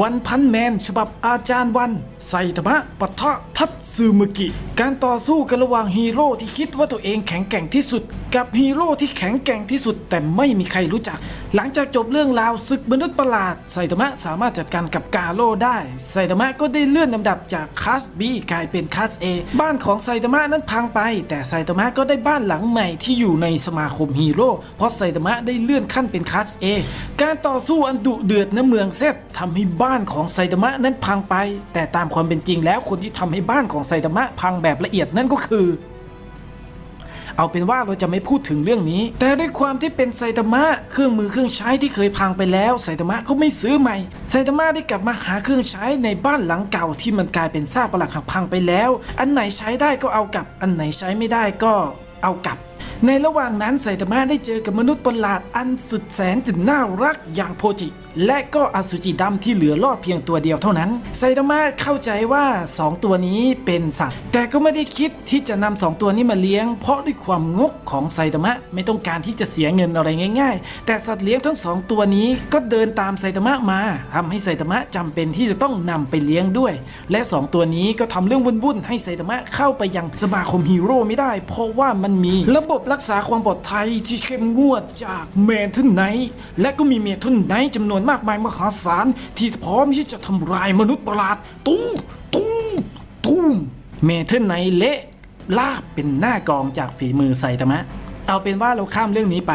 วันพันแมนฉบับอาจารย์วันไซตามะปะทะทัตซูมกิ การต่อสู้กันระหว่างฮีโร่ที่คิดว่าตัวเองแข็งแกร่งที่สุด กับฮีโร่ที่แข็งแกร่งที่สุด แต่ไม่มีใครรู้จัก หลังจากจบเรื่องราวศึกมนุษย์ประหลาดไซตามะสามารถจัดการกับกาโร่ได้ไซตามะก็ได้เลื่อนลำดับจากคลาส B กลายเป็นคลาส A บ้านของไซตามะนั้นพังไป แต่ไซตามะก็ได้บ้านหลังใหม่ที่อยู่ในสมาคมฮีโร่เพราะไซตามะได้เลื่อนขั้นเป็นคลาส A การต่อสู้อันดุเดือดณเมืองเซตทำให้บ้านของไซตามะนั้นพังไป แต่ตามความเป็นจริงแล้วคนที่ทำให้บ้านของไซตามะพังแบบละเอียดนั่นก็คือ เอาเป็นว่าเราจะไม่พูดถึงเรื่องนี้ แต่ด้วยความที่เป็นไซตามะเครื่องมือเครื่องใช้ที่เคยพังไปแล้วไซตามะก็ไม่ซื้อใหม่ไซตามะได้กลับมาหาเครื่องใช้ในบ้านหลังเก่าที่มันกลายเป็นซากปรักหักพังไปแล้ว อันไหนใช้ได้ก็เอากลับ อันไหนใช้ไม่ได้ก็เอากลับในระหว่างนั้นไซตามะได้เจอกับมนุษย์ประหลาดอันสุดแสนจะน่ารักอย่างโพจิ และก็อสุจิดำที่เหลือรอดเพียงตัวเดียวเท่านั้น ไซตามะเข้าใจว่า 2 ตัวนี้เป็นสัตว์ แต่ก็ไม่ได้คิดที่จะนำสองตัวนี้มาเลี้ยง เพราะด้วยความงกของไซตามะไม่ต้องการที่จะเสียเงินอะไรง่าย ๆ แต่สัตว์เลี้ยงทั้งสองตัวนี้ก็เดินตามไซตามะมาทำให้ไซตามะจำเป็นที่จะต้องนำไปเลี้ยงด้วย และสองตัวนี้ก็ทำเรื่องวุ่นๆให้ไซตามะเข้าไปยังสมาคมฮีโร่ไม่ได้ เพราะว่ามันมีระบบรักษาความปลอดภัยที่เข้มงวดจากเมทัลไนท์และก็มีเมทัลไนท์จำนวนมากมายมหาศาลที่พร้อมที่จะทำลายมนุษย์ประหลาดตุ้มตุ้มตุ้มเมทัลไนเละลาบเป็นหน้ากองจากฝีมือไซตามะ เอาเป็นว่าเราข้ามเรื่องนี้ไป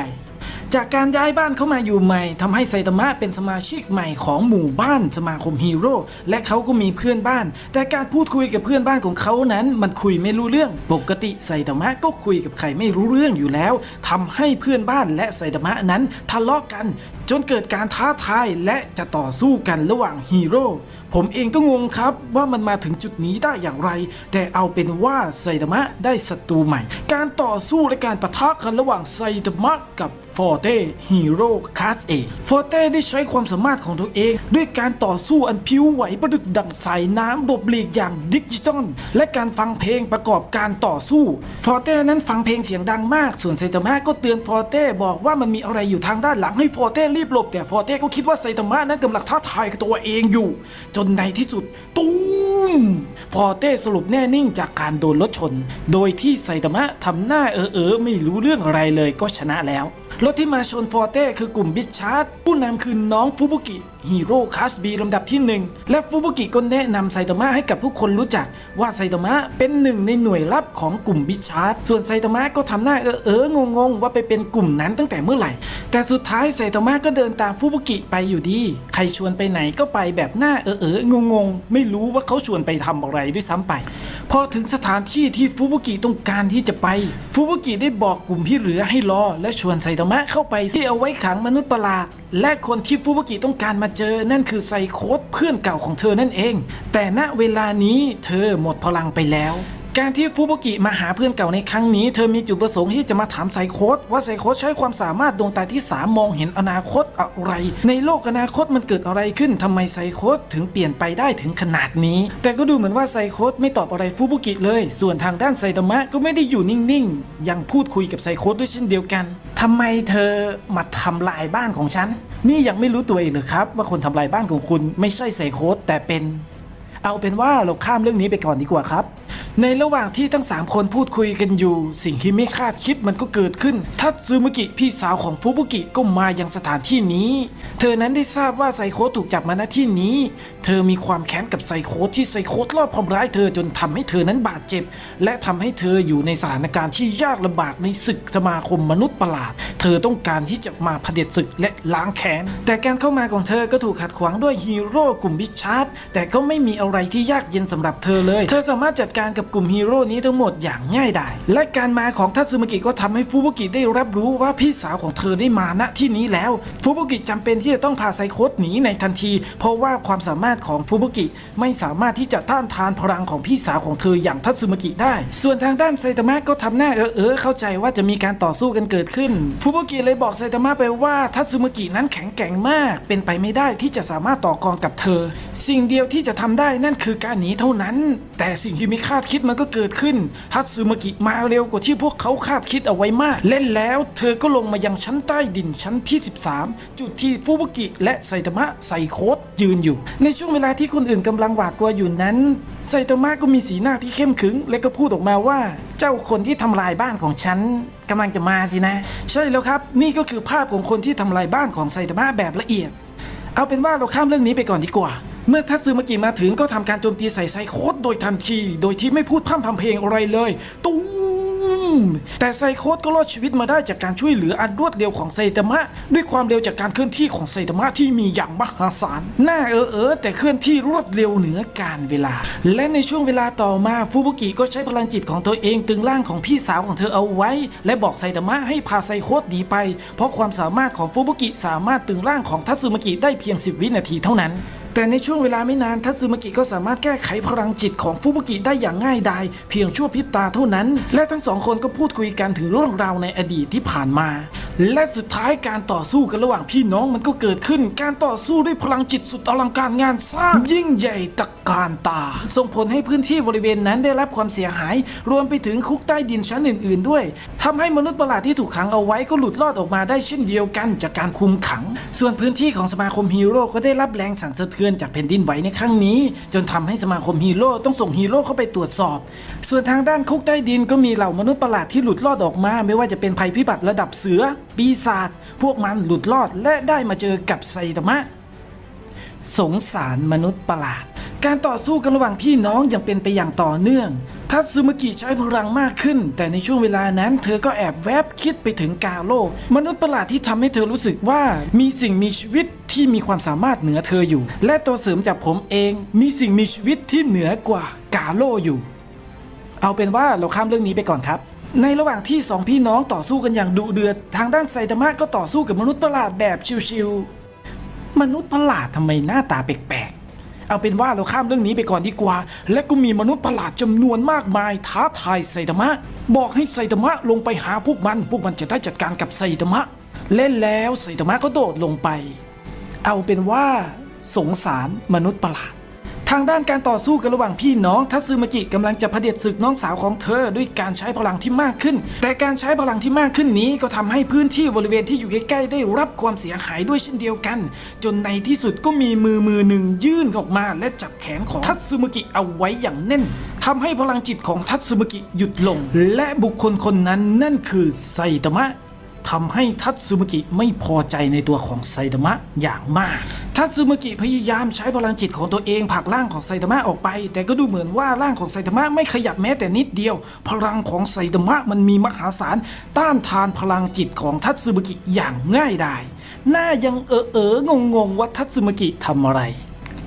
จากการย้ายบ้านเข้ามาอยู่ใหม่ทำให้ไซตามะเป็นสมาชิกใหม่ของหมู่บ้านสมาคมฮีโร่และเขาก็มีเพื่อนบ้าน แต่การพูดคุยกับเพื่อนบ้านของเขานั้นมันคุยไม่รู้เรื่อง ปกติไซตามะก็คุยกับใครไม่รู้เรื่องอยู่แล้วทำให้เพื่อนบ้านและไซตามะนั้นทะเลาะกันจนเกิดการท้าทายและจะต่อสู้กันระหว่างฮีโร่ผมเองก็งงครับว่ามันมาถึงจุดนี้ได้อย่างไร แต่เอาเป็นว่าไซตามะได้ศัตรูใหม่ การต่อสู้และการปะทะกันระหว่างไซตามะกับฟอร์เต้ฮีโร่คลาสเอฟอร์เต้ได้ใช้ความสามารถของตัวเอง ด้วยการต่อสู้อันผิวไหวประดุดดังสายน้ำหลบหลีกอย่างดิจิตอลและการฟังเพลงประกอบการต่อสู้ฟอร์เต้นั้นฟังเพลงเสียงดังมาก ส่วนไซตามะก็เตือนฟอร์เต้บอกว่ามันมีอะไรอยู่ทางด้านหลังให้ฟอร์เต้รีบหลบแต่ฟอร์เต้ก็คิดว่าไซตามะนั้นกำลังท้าทายกับตัวเองอยู่ จนในที่สุดตูมฟอร์เต้สรุปแน่นิ่งจากการโดนรถชน โดยที่ไซตามะทำหน้าเออเออไม่รู้เรื่องอะไรเลยก็ชนะแล้ว รถที่มาชนฟอร์เต้คือกลุ่มบิชชาร์ดผู้นำคือน้องฟูบุกิ ฮีโร่คลาสบีลำดับที่หนึ่งและฟูบุกิก็แนะนำไซตามะให้กับผู้คนรู้จักว่าไซตามะเป็นหนึ่งในหน่วยลับของกลุ่มบิชาร์ดส่วนไซตามะก็ทำหน้าเออเอองงงว่าไปเป็นกลุ่มนั้นตั้งแต่เมื่อไหร่ แต่สุดท้ายไซตามะก็เดินตามฟูบุกิไปอยู่ดี ใครชวนไปไหนก็ไปแบบหน้าเออเอองงงไม่รู้ว่าเขาชวนไปทำอะไรด้วยซ้ำไปพอถึงสถานที่ที่ฟูบุกิต้องการที่จะไป ฟูบุกิได้บอกกลุ่มที่เหลือให้รอ และชวนไซตามะเข้าไปที่เอาไว้ขังมนุษย์ประหลาดและคนที่ฟูบุกิต้องการมาเจอนั่นคือไซโคสเพื่อนเก่าของเธอนั่นเอง แต่ณเวลานี้เธอหมดพลังไปแล้ว การที่ฟูบุกิมาหาเพื่อนเก่าในครั้งนี้ เธอมีจุดประสงค์ที่จะมาถามไซโคสว่าไซโคสใช้ความสามารถดวงตาที่สามมองเห็นอนาคตอะไร ในโลกอนาคตมันเกิดอะไรขึ้นทำไมไซโคสถึงเปลี่ยนไปได้ถึงขนาดนี้ แต่ก็ดูเหมือนว่าไซโคสไม่ตอบอะไรฟูบุกิเลย ส่วนทางด้านไซตามะก็ไม่ได้อยู่นิ่งๆ ยังพูดคุยกับไซโคสด้วยเช่นเดียวกันทำไมเธอมาทำลายบ้านของฉัน นี่ยังไม่รู้ตัวเองเหรือครับว่าคนทำลายบ้านของคุณไม่ใช่ไซโคสแต่เป็น เอาเป็นว่าเราข้ามเรื่องนี้ไปก่อนดีกว่าครับ ในระหว่างที่ทั้ง 3 คนพูดคุยกันอยู่ สิ่งที่ไม่คาดคิดมันก็เกิดขึ้น ทัตซึมุกิพี่สาวของฟูบุกิก็มายังสถานที่นี้ เธอนั้นได้ทราบว่าไซโคถูกจับมาณที่นี้ เธอมีความแค้นกับไซโคที่ไซโครอบทำร้ายเธอจนทำให้เธอนั้นบาดเจ็บ และทำให้เธออยู่ในสถานการณ์ที่ยากลำบากในศึกสมาคมมนุษย์ประหลาด เธอต้องการที่จะมาเผด็จศึกและล้างแค้น แต่การเข้ามาของเธอก็ถูกขัดขวางด้วยฮีโร่กลุ่มบิชชาร์ดแต่ก็ไม่มีอะไรที่ยากเย็นสำหรับเธอเลย เธอสามารถจัดการกับกลุ่มฮีโร่นี้ทั้งหมดอย่างง่ายดาย และการมาของทัตสึมุกิก็ทำให้ฟูบุกิได้รับรู้ว่าพี่สาวของเธอได้มาณที่นี้แล้ว ฟูบุกิจำเป็นที่จะต้องพาไซโคสหนีในทันที เพราะว่าความสามารถของฟูบุกิไม่สามารถที่จะต้านทานพลังของพี่สาวของเธออย่างทัตสึมุกิได้ ส่วนทางด้านไซตามะก็ทำหน้าเออเออเข้าใจว่าจะมีการต่อสู้กันเกิดขึ้น ฟูบุกิเลยบอกไซตามะไปว่าทัตสึมุกินั้นแข็งแกร่งมาก เป็นไปไม่ได้ที่จะสามารถต่อกรกับเธอ สิ่งเดียวที่จะทำได้นั่นคือการหนีเท่านั้น แต่สิ่งที่ม่คาดคิดคิดมันก็เกิดขึ้นทัตสึมากิมาเร็วกว่าที่พวกเขาคาดคิดเอาไว้มาก เล่นแล้ว เธอก็ลงมายังชั้นใต้ดินชั้นที่ 13 จุดที่ฟูบุกิและไซตามะไซโคตยืนอยู่ ในช่วงเวลาที่คนอื่นกำลังหวาดกลัวอยู่นั้นไซตามะก็มีสีหน้าที่เข้มขึง และก็พูดออกมาว่า เจ้าคนที่ทำลายบ้านของฉันกำลังจะมาสินะ ใช่แล้วครับ นี่ก็คือภาพของคนที่ทำลายบ้านของไซตามะแบบละเอียด เอาเป็นว่าเราข้ามเรื่องนี้ไปก่อนดีกว่า เมื่อทัตสึมากิมาถึงก็ทำการโจมตีใส่ไซโคตโดยทันที โดยที่ไม่พูดพร่ำทำเพลงอะไรเลยตุ้มแต่ไซโคตก็รอดชีวิตมาได้จากการช่วยเหลืออันรวดเร็วของไซตามะ ด้วยความเร็วจากการเคลื่อนที่ของไซตามะที่มีอย่างมหาศาลหน้าเออเออแต่เคลื่อนที่รวดเร็วเหนือการเวลา และในช่วงเวลาต่อมาฟูบุกิก็ใช้พลังจิตของตัวเองตึงร่างของพี่สาวของเธอเอาไว้ และบอกไซตามะให้พาไซโคตหนีไป เพราะความสามารถของฟูบุกิสามารถตึงร่างของทัตสึมากิได้เพียง 10 วินาทีเท่านั้น แต่ในช่วงเวลาไม่นานทัตสึมากิก็สามารถแก้ไขพลังจิตของฟูบุกิได้อย่างง่ายดายเพียงชั่วพริบตาเท่านั้น และทั้งสองคนก็พูดคุยกันถึงเรื่องราวในอดีตที่ผ่านมา และสุดท้ายการต่อสู้กันระหว่างพี่น้องมันก็เกิดขึ้น การต่อสู้ด้วยพลังจิตสุดอลังการงานสร้างยิ่งใหญ่ตะการตา ส่งผลให้พื้นที่บริเวณนั้นได้รับความเสียหาย รวมไปถึงคุกใต้ดินชั้นอื่น ๆ ด้วยทำให้มนุษย์ประหลาดที่ถูกขังเอาไว้ก็หลุดรอดออกมาได้เช่นเดียวกันจากการคุมขัง ส่วนพื้นที่ของสมาคมฮีโร่ก็ได้รับแรงสั่นสะเทือนจากแผ่นดินไหวในครั้งนี้ จนทำให้สมาคมฮีโร่ต้องส่งฮีโร่เข้าไปตรวจสอบ ส่วนทางด้านคุกใต้ดินก็มีเหล่ามนุษย์ประหลาดที่หลุดรอดออกมา ไม่ว่าจะเป็นภัยพิบัติระดับเสือ ปีศาจพวกมันหลุดรอดและได้มาเจอกับไซตามะ สงสารมนุษย์ประหลาด การต่อสู้กันระหว่างพี่น้องยังเป็นไปอย่างต่อเนื่อง ทัตสึมากิใช้พลังมากขึ้น แต่ในช่วงเวลานั้น เธอก็แอบแวบคิดไปถึงกาโลมนุษย์ประหลาดที่ทำให้เธอรู้สึกว่ามีสิ่งมีชีวิตที่มีความสามารถเหนือเธออยู่ และตัวเสริมจากผมเอง มีสิ่งมีชีวิตที่เหนือกว่ากาโลอยู่ เอาเป็นว่าเราข้ามเรื่องนี้ไปก่อนครับในระหว่างที่สองพี่น้องต่อสู้กันอย่างดุเดือด ทางด้านไซตามะก็ต่อสู้กับมนุษย์ประหลาดแบบชิวๆมนุษย์ประหลาดทำไมหน้าตาแปลก เอาเป็นว่าเราข้ามเรื่องนี้ไปก่อนดีกว่า และก็มีมนุษย์ประหลาดจำนวนมากมาย ท้าทายไซตามะ บอกให้ไซตามะลงไปหาพวกมัน พวกมันจะได้จัดการกับไซตามะ เล่นแล้วไซตามะก็โดดลงไป เอาเป็นว่า สงสารมนุษย์ประหลาด ทางด้านการต่อสู้กันระหว่างพี่น้องทัตสึมากิกำลังจะเผด็จศึกน้องสาวของเธอด้วยการใช้พลังที่มากขึ้น แต่การใช้พลังที่มากขึ้นนี้ก็ทำให้พื้นที่บริเวณที่อยู่ใกล้ๆได้รับความเสียหายด้วยเช่นเดียวกัน จนในที่สุดก็มีมือมือหนึ่งยื่นออกมาและจับแขนของทัตสึมากิเอาไว้อย่างแน่นทำให้พลังจิตของทัตสึมากิหยุดลง และบุคคลคนนั้นนั่นคือไซตามะ ทำให้ทัตสึมากิไม่พอใจในตัวของไซตามะอย่างมาก ทัตสึมากิพยายามใช้พลังจิตของตัวเองผลักร่างของไซตามะออกไป แต่ก็ดูเหมือนว่าร่างของไซตามะไม่ขยับแม้แต่นิดเดียว พลังของไซตามะมันมีมหาศาลต้านทานพลังจิตของทัตสึมากิอย่างง่ายดายหน้ายังเออเอองงงว่าทัตสึมากิทำอะไร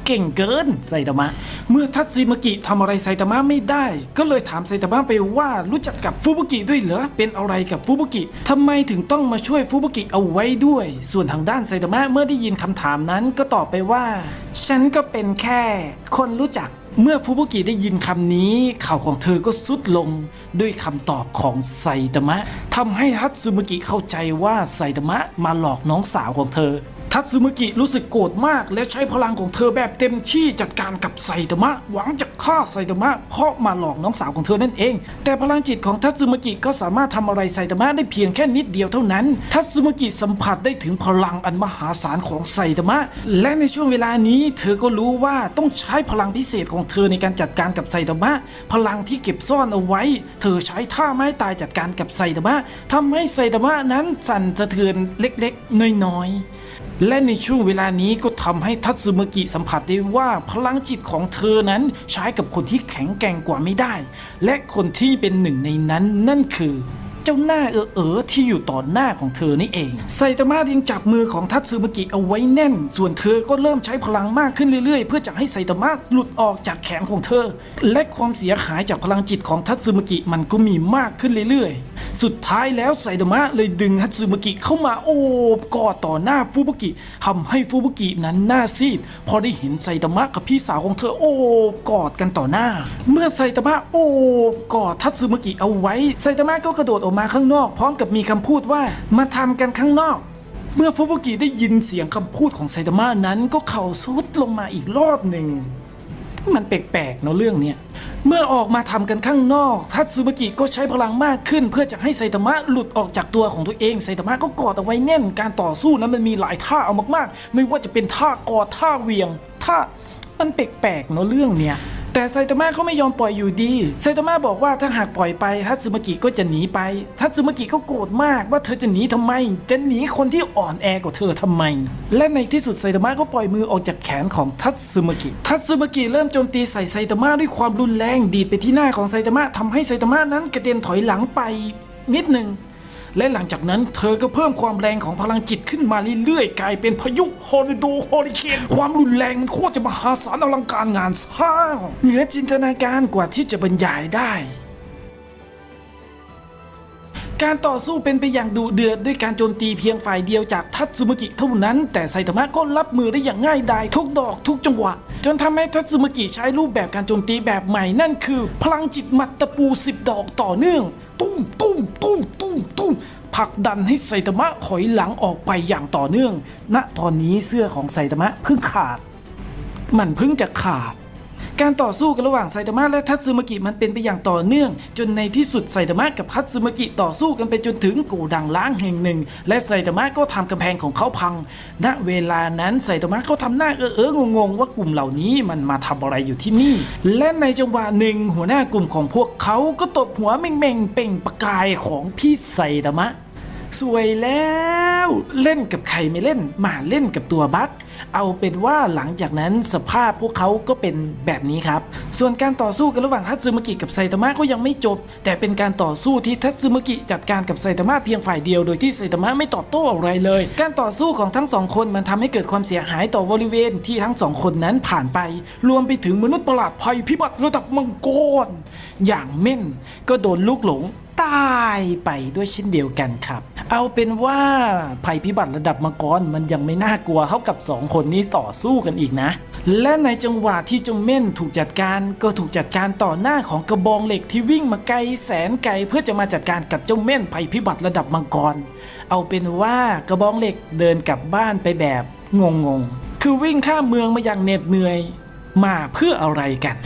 เก่งเกินไซตามะ เมื่อทัตสึมากิทำอะไรไซตามะไม่ได้ ก็เลยถามไซตามะไปว่ารู้จักกับฟูบุกิด้วยเหรอเป็นอะไรกับฟูบุกิทำไมถึงต้องมาช่วยฟูบุกิเอาไว้ด้วย ส่วนทางด้านไซตามะเมื่อได้ยินคำถามนั้นก็ตอบไปว่า ฉันก็เป็นแค่คนรู้จักเมื่อฟูบุกิได้ยินคำนี้ข่าวของเธอก็สุดลงด้วยคำตอบของไซตามะทำให้ทัตสึมากิเข้าใจว่าไซตามะมาหลอกน้องสาวของเธอ ทัตสึมากิรู้สึกโกรธมาก และใช้พลังของเธอแบบเต็มที่จัดการกับไซตามะ หวังจะฆ่าไซตามะ เพราะมาหลอกน้องสาวของเธอนั่นเอง แต่พลังจิตของทัตสึมากิก็สามารถทำอะไรไซตามะได้เพียงแค่นิดเดียวเท่านั้น ทัตสึมากิสัมผัสได้ถึงพลังอันมหาศาลของไซตามะ และในช่วงเวลานี้เธอก็รู้ว่าต้องใช้พลังพิเศษของเธอในการจัดการกับไซตามะ พลังที่เก็บซ่อนเอาไว้ เธอใช้ท่าไม้ตายจัดการกับไซตามะทำให้ไซตามะนั้นสั่นสะเทือนเล็กๆน้อยๆ และในช่วงเวลานี้ก็ทำให้ทัตสึมกิสัมผัสได้ว่าพลังจิตของเธอนั้นใช้กับคนที่แข็งแกร่งกว่าไม่ได้ และคนที่เป็นหนึ่งในนั้นนั่นคือ จ้าหน้าเออเออที่อยู่ต่อหน้าของเธอนี่เอง ไซตามะยังจับมือของทัตสึมากิเอาไว้แน่น ส่วนเธอก็เริ่มใช้พลังมากขึ้นเรื่อยๆ เพื่อจะให้ไซตามะหลุดออกจากแขนของเธอ และความเสียหายจากพลังจิตของทัตสึมากิมันก็มีมากขึ้นเรื่อยๆ สุดท้ายแล้วไซตามะเลยดึงทัตสึมากิเข้ามาโอบกอดต่อหน้าฟูบุกิทำให้ฟูบุกินั้นหน้าซีดพอได้เห็นไซตามะกับพี่สาวของเธอโอบกอดกันต่อหน้า เมื่อไซตามะโอบกอดทัตสึมากิเอาไว้ไซตามะก็กระโดดออกมาข้างนอก พร้อมกับมีคำพูดว่ามาทำกันข้างนอก เมื่อฟูบุกิได้ยินเสียงคำพูดของไซตามะนั้นก็เข่าซุดลงมาอีกรอบหนึ่งมันแปลกๆเนาะเรื่องเนี้ยเมื่อออกมาทำกันข้างนอกทัตสึมากิก็ใช้พลังมากขึ้น เพื่อจะให้ไซตามะหลุดออกจากตัวของตัวเองไซตามะก็กอดเอาไว้แน่น การต่อสู้นั้นมันมีหลายท่าเอามากๆ ไม่ว่าจะเป็นท่ากอดท่าเวียงท่ามันแปลกๆเนาะเรื่องเนี้ย แต่ไซตามะก็ไม่ยอมปล่อยอยู่ดีไซตามะบอกว่าถ้าหากปล่อยไปทัตสึมากิก็จะหนีไปทัตสึมากิก็โกรธมากว่าเธอจะหนีทำไม จะหนีคนที่อ่อนแอกว่าเธอทำไม และในที่สุดไซตามะก็ปล่อยมือออกจากแขนของทัตสึมากิทัตสึมากิเริ่มโจมตีใส่ไซตามะด้วยความรุนแรงดีดไปที่หน้าของไซตามะทำให้ไซตามะนั้นกระเด็นถอยหลังไปนิดหนึ่ง และหลังจากนั้นเธอก็เพิ่มความแรงของพลังจิตขึ้นมาเรื่อยๆ กลายเป็นพายุฮอริโดฮอริเคนความรุนแรงมันโคตรจะมหาศาลอลังการงานสร้างเหนือจินตนาการกว่าที่จะบรรยายได้การต่อสู้เป็นไปอย่างดุเดือดด้วยการโจมตีเพียงฝ่ายเดียวจากทัตสึมากิเท่านั้น แต่ไซตามะก็รับมือได้อย่างง่ายดายทุกดอกทุกจังหวะ จนทำให้ทัตสึมากิใช้รูปแบบการโจมตีแบบใหม่นั่นคือ พลังจิตมัดตะปูสิบดอกต่อเนื่อง ตุ้มตุ้มตุ้มตุ้มตุ้มผลักดันให้ไซตามะถอยหลังออกไปอย่างต่อเนื่อง ณตอนนี้เสื้อของไซตามะเพิ่งขาด มันเพิ่งจะขาด การต่อสู้กันระหว่างไซตามะและทัตสึมากิมันเป็นไปอย่างต่อเนื่อง จนในที่สุดไซตามะกับทัตสึมากิต่อสู้กันไปจนถึงโกดังล้างแห่งหนึ่ง และไซตามะก็ทำกำแพงของเขาพัง ณ เวลานั้นไซตามะก็ทำหน้าเออเอองงๆว่ากลุ่มเหล่านี้มันมาทำอะไรอยู่ที่นี่ และในจังหวะหนึ่งหัวหน้ากลุ่มของพวกเขาก็ตบหัวเม่งๆเป่งประกายของพี่ไซตามะ สวยแล้วเล่นกับใครไม่เล่นมาเล่นกับตัวบั๊กเอาเป็นว่าหลังจากนั้นสภาพพวกเขาก็เป็นแบบนี้ครับ ส่วนการต่อสู้กันระหว่างทัตสึมากิกับไซตามะก็ยังไม่จบ แต่เป็นการต่อสู้ที่ทัตสึมากิจัดการกับไซตามะเพียงฝ่ายเดียวโดยที่ไซตามะไม่ตอบโต้อะไรเลย การต่อสู้ของทั้งสองคนมันทำให้เกิดความเสียหายต่อบริเวณที่ทั้งสองคนนั้นผ่านไป รวมไปถึงมนุษย์ประหลาดภัยพิบัติระดับมังกรอย่างเม่นก็โดนลูกหลง ตายไปด้วยเช่นเดียวกันครับ เอาเป็นว่าภัยพิบัติระดับมังกรมันยังไม่น่ากลัวเท่ากับสองคนนี้ต่อสู้กันอีกนะ และในจังหวะที่จงเม่นถูกจัดการก็ถูกจัดการต่อหน้าของกระบองเหล็กที่วิ่งมาไกลแสนไกลเพื่อจะมาจัดการกับเจ้าเม่นภัยพิบัติระดับมังกร เอาเป็นว่ากระบองเหล็กเดินกลับบ้านไปแบบงงๆ คือวิ่งข้ามเมืองมาอย่างเหน็ดเหนื่อย มาเพื่ออะไรกัน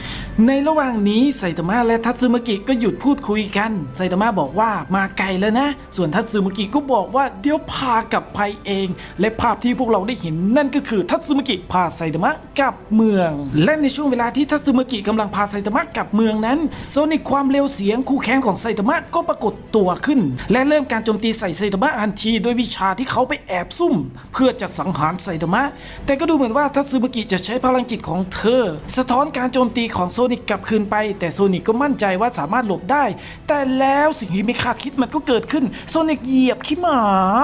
ในระหว่างนี้ไซตามะและทัตสึมกิก็หยุดพูดคุยกันไซตามะบอกว่ามาไกลแล้วนะ ส่วนทัตสึมกิก็บอกว่าเดี๋ยวพากลับไปเอง และภาพที่พวกเราได้เห็นนั่นก็คือทัตสึมกิพาไซตามะกลับเมือง และในช่วงเวลาที่ทัตสึมกิกำลังพาไซตามะกลับเมืองนั้นโซนิกความเร็วเสียงคู่แข่งของไซตามะก็ปรากฏตัวขึ้น และเริ่มการโจมตีใส่ไซตามะทันทีด้วยวิชาที่เขาไปแอบซุ่ม เพื่อจะสังหารไซตามะแต่ก็ดูเหมือนว่าทัตสึมกิจะใช้พลังจิตของเธอ สะท้อนการโจมตีของโซนิกกลับคืนไป แต่โซนิกก็มั่นใจว่าสามารถหลบได้ แต่แล้วสิ่งที่ไม่คาดคิดมันก็เกิดขึ้นโซนิกเหยียบขี้หมา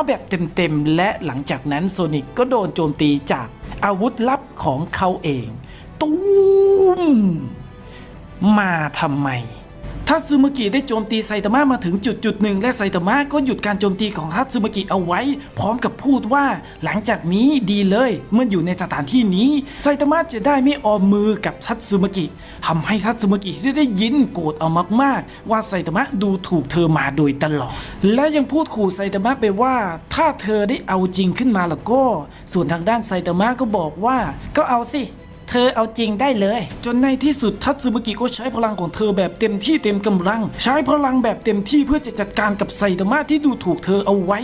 แบบเต็มๆและหลังจากนั้นโซนิกก็โดนโจมตีจากอาวุธลับของเขาเอง ตุ้มมาทำไม ทัตสึมากิได้โจมตีไซตามะมาถึงจุดจุดหนึ่งและไซตามะก็หยุดการโจมตีของทัตสึมากิเอาไว้ พร้อมกับพูดว่าหลังจากนี้ดีเลยเมื่ออยู่ในสถานที่นี้ไซตามะจะได้ไม่ออมมือกับทัตสึมากิทำให้ทัตสึมากิที่ได้ยินโกรธเอามากๆ ว่าไซตามะดูถูกเธอมาโดยตลอด และยังพูดขู่ไซตามะไปว่า ถ้าเธอได้เอาจริงขึ้นมาแล้วก็ ส่วนทางด้านไซตามะก็บอกว่า ก็เอาสิ เธอเอาจริงได้เลย จนในที่สุดทัตสึมากิก็ใช้พลังของเธอแบบเต็มที่เต็มกำลัง ใช้พลังแบบเต็มที่เพื่อจะจัดการกับไซตามะที่ดูถูกเธอเอาไว้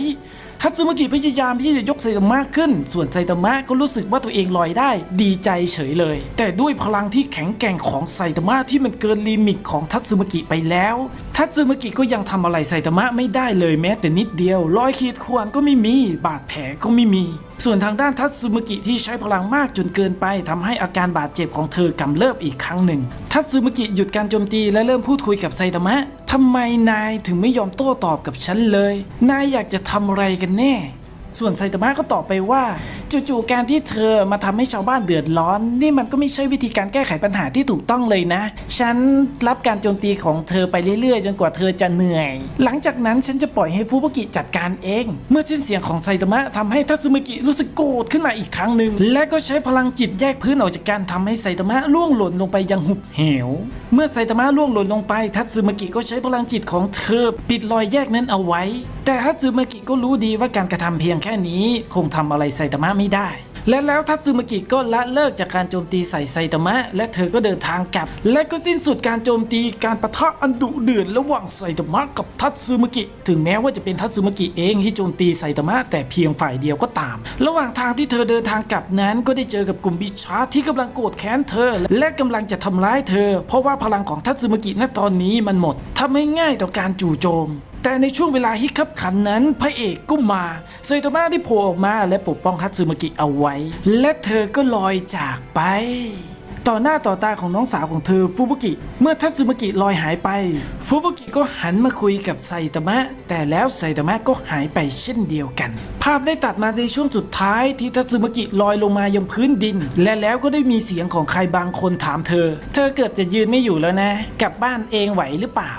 ทัตสึมากิพยายามที่จะยกไซตามะขึ้น ส่วนไซตามะก็รู้สึกว่าตัวเองลอยได้ ดีใจเฉยเลย แต่ด้วยพลังที่แข็งแกร่งของไซตามะที่มันเกินลิมิตของทัตสึมากิไปแล้ว ทัตสึมากิก็ยังทำอะไรไซตามะไม่ได้เลยแม้แต่นิดเดียว รอยขีดข่วนก็ไม่มี บาดแผลก็ไม่มี ส่วนทางด้านทัตสึมุกิที่ใช้พลังมากจนเกินไปทำให้อาการบาดเจ็บของเธอกำเริบอีกครั้งหนึ่ง ทัตสึมุกิหยุดการโจมตีและเริ่มพูดคุยกับไซตามะทำไมนายถึงไม่ยอมโต้ตอบกับฉันเลย นายอยากจะทำอะไรกันแน่ ส่วนไซตามะก็ตอบไปว่า จู่ๆการที่เธอมาทำให้ชาวบ้านเดือดร้อน นี่มันก็ไม่ใช่วิธีการแก้ไขปัญหาที่ถูกต้องเลยนะ ฉันรับการโจมตีของเธอไปเรื่อยๆ จนกว่าเธอจะเหนื่อย หลังจากนั้นฉันจะปล่อยให้ฟูบุกิจัดการเอง เมื่อสิ้นเสียงของไซตามะทำให้ทัตสึมิกิรู้สึกโกรธขึ้นมาอีกครั้งหนึ่งและก็ใช้พลังจิตแยกพื้นออกจากการทำให้ไซตามะล่วงหล่นลงไปยังหุบเหว เมื่อไซตามะล่วงหล่นลงไป ทัตสึมิกิก็ใช้พลังจิตของเธอ ปิดรอยแยกนั้นเอาไว้ แต่ทัตสึมิกิก็รู้ดีว่าการกระทำเพียงแค่นี้คงทำอะไรไซตามะไม่ได้ และแล้วทัตสึมากิก็ละเลิกจากการโจมตีใส่ไซตามะ และเธอก็เดินทางกลับ และก็สิ้นสุดการโจมตีการประทะอันดุเดือดระหว่างไซตามะกับทัตสึมากิ ถึงแม้ว่าจะเป็นทัตสึมากิเองที่โจมตีไซตามะแต่เพียงฝ่ายเดียวก็ตาม ระหว่างทางที่เธอเดินทางกลับนั้นก็ได้เจอกับกลุ่มบิชาที่กำลังโกรธแค้นเธอ และกำลังจะทำร้ายเธอ เพราะว่าพลังของทัตสึมากิณตอนนี้มันหมดทำให้ง่ายต่อการจู่โจม แต่ในช่วงเวลาฮิคับขันนั้น พระเอกก็มาไซโตมะได้โผล่ออกมาและปกป้องทัตสึมากิเอาไว้ และเธอก็ลอยจากไป ต่อหน้าต่อตาของน้องสาวของเธอฟูบุกิ เมื่อทัตสึมากิลอยหายไป ฟูบุกิก็หันมาคุยกับไซตามะ แต่แล้วไซตามะก็หายไปเช่นเดียวกัน ภาพได้ตัดมาในช่วงสุดท้ายที่ทัตสึมากิลอยลงมายังพื้นดิน และแล้วก็ได้มีเสียงของใครบางคนถามเธอ เธอเกือบจะยืนไม่อยู่แล้วนะ กลับบ้านเองไหวหรือเปล่า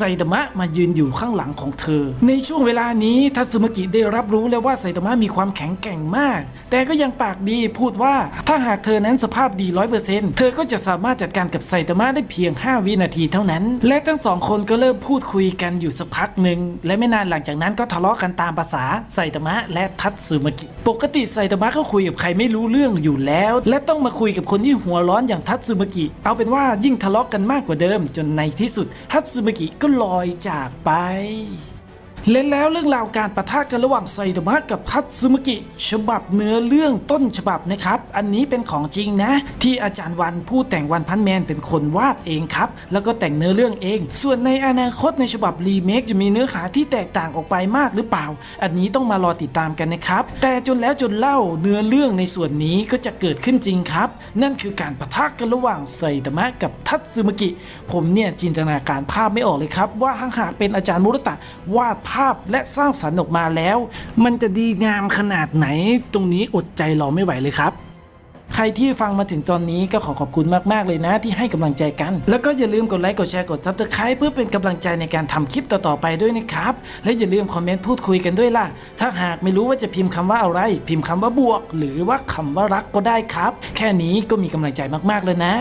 ไซตามะมายืนอยู่ข้างหลังของเธอ ในช่วงเวลานี้ทัตสึมากิได้รับรู้แล้วว่าไซตามะมีความแข็งแกร่งมาก แต่ก็ยังปากดีพูดว่าถ้าหากเธอนั้นสภาพดีร้อยเปอร์เซ็นต์เธอก็จะสามารถจัดการกับไซตามะได้เพียง 5 วินาทีเท่านั้น และทั้งสองคนก็เริ่มพูดคุยกันอยู่สักพักหนึ่งและไม่นานหลังจากนั้นก็ทะเลาะกันตามภาษาไซตามะและทัตสึมากิ ปกติไซตามะก็คุยกับใครไม่รู้เรื่องอยู่แล้ว และต้องมาคุยกับคนที่หัวร้อนอย่างทัตสึมากิ เอาเป็นว่ายิ่งทะเลาะกันมากกว่าเดิมจนในที่สุดทัตสึมกิก็ลอยจากไป และแล้วเรื่องราวการประทะกันระหว่างไซโตมะกับทัตสึมกิ ฉบับเนื้อเรื่องต้นฉบับนะครับ อันนี้เป็นของจริงนะ ที่อาจารย์วันผู้แต่งวันพันแมนเป็นคนวาดเองครับ แล้วก็แต่งเนื้อเรื่องเอง ส่วนในอนาคตในฉบับรีเมคจะมีเนื้อหาที่แตกต่างออกไปมากหรือเปล่า อันนี้ต้องมารอติดตามกันนะครับ แต่จนแล้วจนเล่าเนื้อเรื่องในส่วนนี้ก็จะเกิดขึ้นจริงครับ นั่นคือการประทะกันระหว่างไซตามะกับทัตสึมกิ ผมเนี่ยจินตนาการภาพไม่ออกเลยครับว่าหากหากเป็นอาจารย์มุรตะวาดภาพและสร้างสรรค์ออกมาแล้ว มันจะดีงามขนาดไหน ตรงนี้อดใจรอไม่ไหวเลยครับใครที่ฟังมาถึงตอนนี้ก็ขอขอบคุณมาก ๆ เลยนะที่ให้กำลังใจกัน แล้วก็อย่าลืมกดไลค์ กดแชร์ กดซับสไคร b e เพื่อเป็นกำลังใจในการทำคลิปต่อ ๆ ไปด้วยนะครับ และอย่าลืมคอมเมนต์พูดคุยกันด้วยล่ะ ถ้าหากไม่รู้ว่าจะพิมพ์คำว่าอะไร พิมพ์คำว่าบวก หรือว่าคำว่ารักก็ได้ครับ แค่นี้ก็มีกำลังใจมาก ๆ เลยนะ